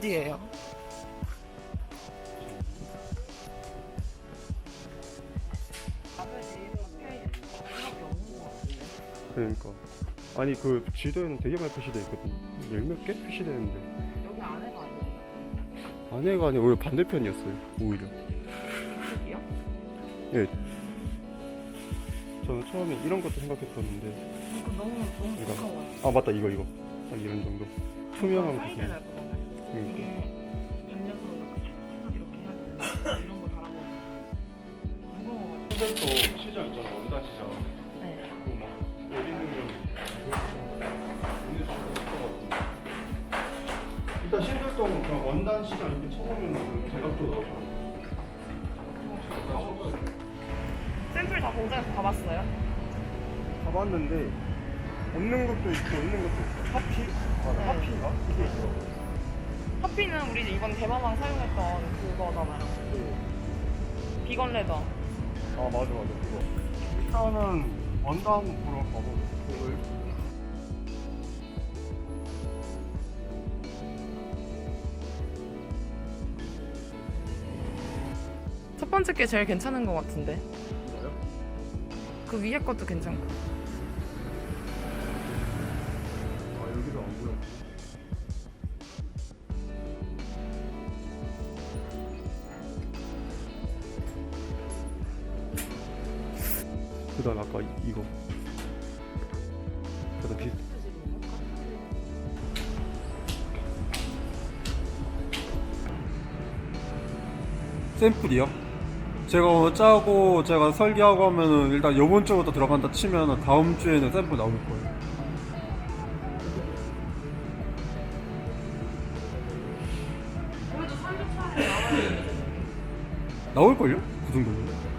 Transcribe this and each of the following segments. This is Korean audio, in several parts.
어디예요? 그러니까 아니 그 지도에는 되게 많이 표시돼 있거든 열몇 개 표시돼 있는데 여기 안에가 아니에요? 안에가 아니라 오히려 반대편이었어요 오히려 여기요? 예 저는 처음에 이런 것도 생각했었는데 그 너무 너무 이거. 무서워요. 아 맞다 이거 이거 딱 이런 정도 투명한 거. 그러니까 이게 반려동물 이렇게 해야 돼. 이런 거 달아보면 무거워가지고. 신들도 시장 있잖아 원단 시장 네. 그막 어디 있는 일단 신들동 그냥 원단 시장 이렇게 쳐보면 대각도 나오잖아 샘플 다 공장에서 가봤어요? 가봤는데 없는 것도 있고 있는 것도 있어 하피? 맞아 네. 하피인가? 이게 있어 하피는 우리 이번 대마방 사용했던 그거잖아요. 비건 레더. 아 맞아 맞아 그거 일단은 원단 보러 그걸 첫 번째 게 제일 괜찮은 것 같은데. 뭐요? 그 위에 것도 괜찮고. 그다음 아까 이- 이거 그다음 비 샘플이요? 제가 짜고 제가 설계하고 하면은 일단 요번 주부터 들어간다 치면은 다음 주에는 샘플 나올 거예요. 그래도 3주 차에 나와야 나올걸요? 그 정도면?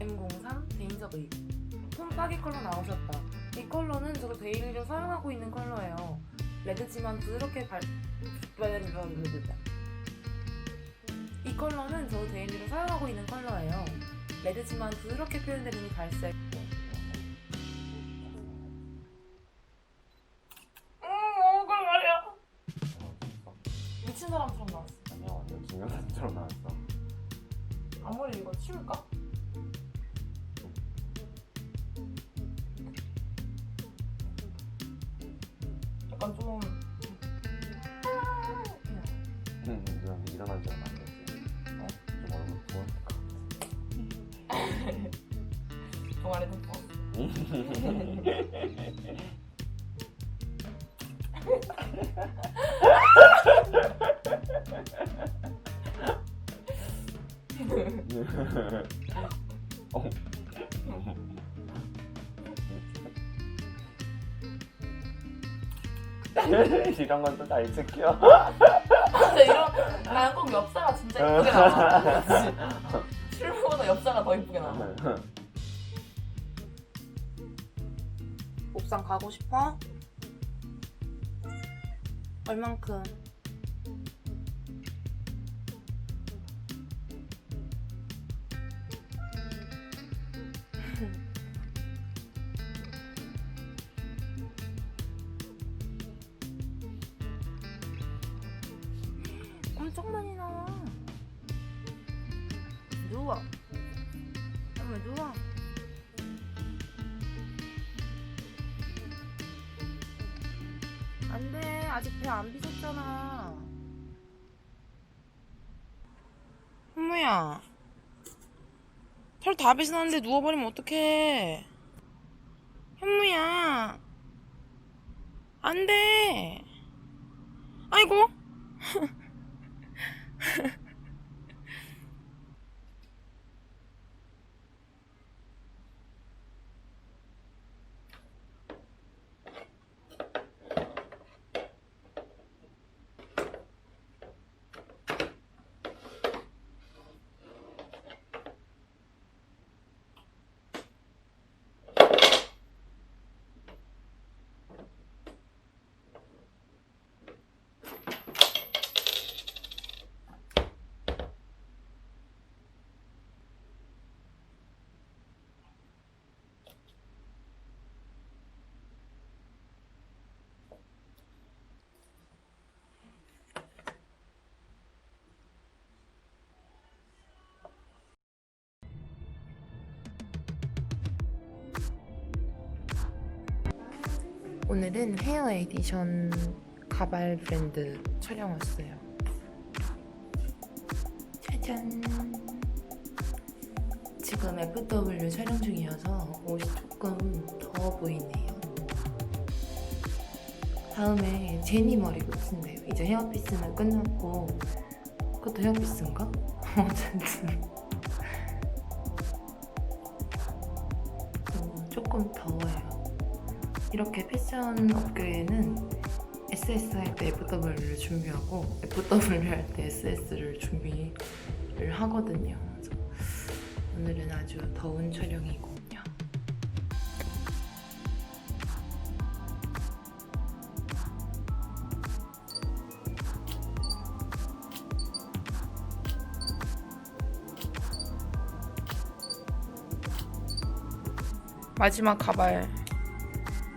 M03 데인저 베이비 톰빠기 컬러 나오셨다. 이 컬러는 저도 데일리로 사용하고 있는 컬러예요. 레드지만 부드럽게 발... 이 컬러는 저 데일리로 사용하고 있는 컬러예요. 레드지만 부드럽게 표현되는 발색. 음, 미친 사람처럼 나왔어. 아니야 완전 중요한 사람처럼 나왔어. 아무리 이거 치울까? 약간 좀 응, 응, 일어난 지 얼마 안 됐지. 어? 좀 얼굴 부었을까? 동아리 덮어. 이런 건또다 익숙해요. 근데 이런 나는 꼭 엽사가 진짜 이쁘게 나와. 실물보다 엽사가 더 이쁘게 나와. 옥상 가고 싶어? 얼만큼? 누워. 왜 누워? 안 돼. 아직 배 안 빗었잖아. 현무야. 털 다 빗었는데 누워버리면 어떡해. 현무야. 안 돼. 아이고. 오늘은 헤어 에디션 가발 브랜드 촬영 왔어요. 짜잔. 지금 FW 촬영 중이어서 옷이 조금 더워 보이네요. 다음에 제니 머리 고친대요. 이제 헤어피스는 끝났고 그것도 헤어피스인가? 어쨌든 어, 조금 더워요. 이렇게 패션 업계에는 SS 할 때 FW를 준비하고 FW 할 때 SS를 준비를 하거든요. 오늘은 아주 더운 촬영이군요. 마지막 가발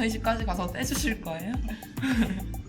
저희 집까지 가서 떼주실 거예요?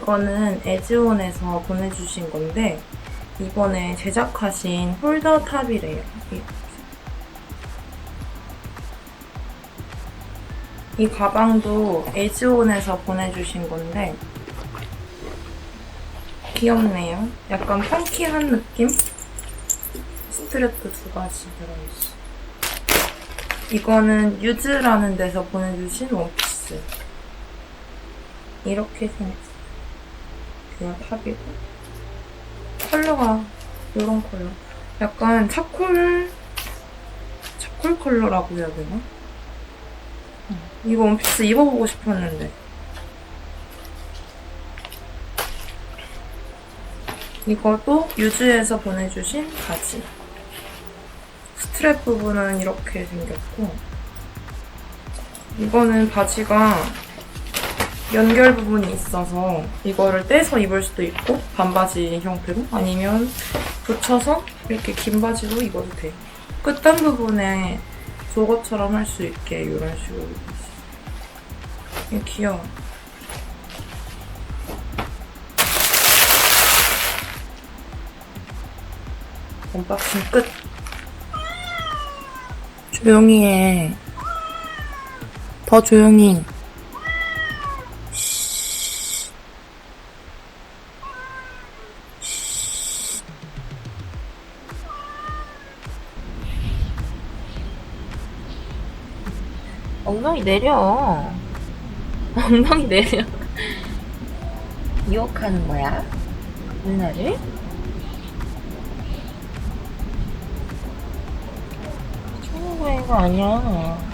이거는 에즈온에서 보내주신 건데 이번에 제작하신 홀더 탑이래요. 이- 이 가방도 에즈온에서 보내주신 건데 귀엽네요. 약간 펑키한 느낌? 스트랩도 두 가지 들어있어. 이거는 유즈라는 데서 보내주신 원피스. 이렇게 생겼어요. 그냥 탑이고. 컬러가 이런 컬러. 약간 차콜, 차콜 컬러라고 해야 되나? 음, 이거 원피스 입어보고 싶었는데. 이것도 유즈에서 보내주신 바지. 스트랩 부분은 이렇게 생겼고, 이거는 바지가 연결 부분이 있어서 이거를 떼서 입을 수도 있고, 반바지 형태로, 아니면 붙여서 이렇게 긴 바지로 입어도 돼요. 끝단 부분에 저것처럼 할 수 있게 이런 식으로. 이거 귀여워. 언박싱 끝. 조용히 해. 더 조용히. 엉덩이 내려. 엉덩이 내려. 유혹하는 거야? 누나를? 친구애가 아니야.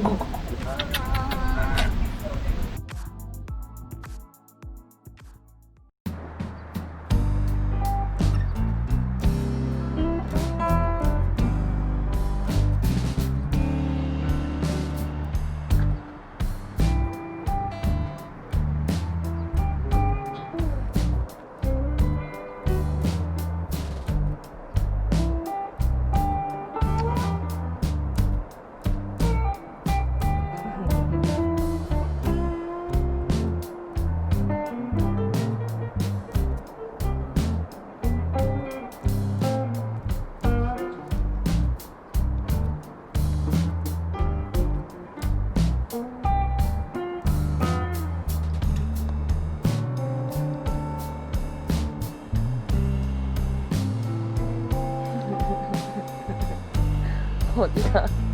Google. 어디야?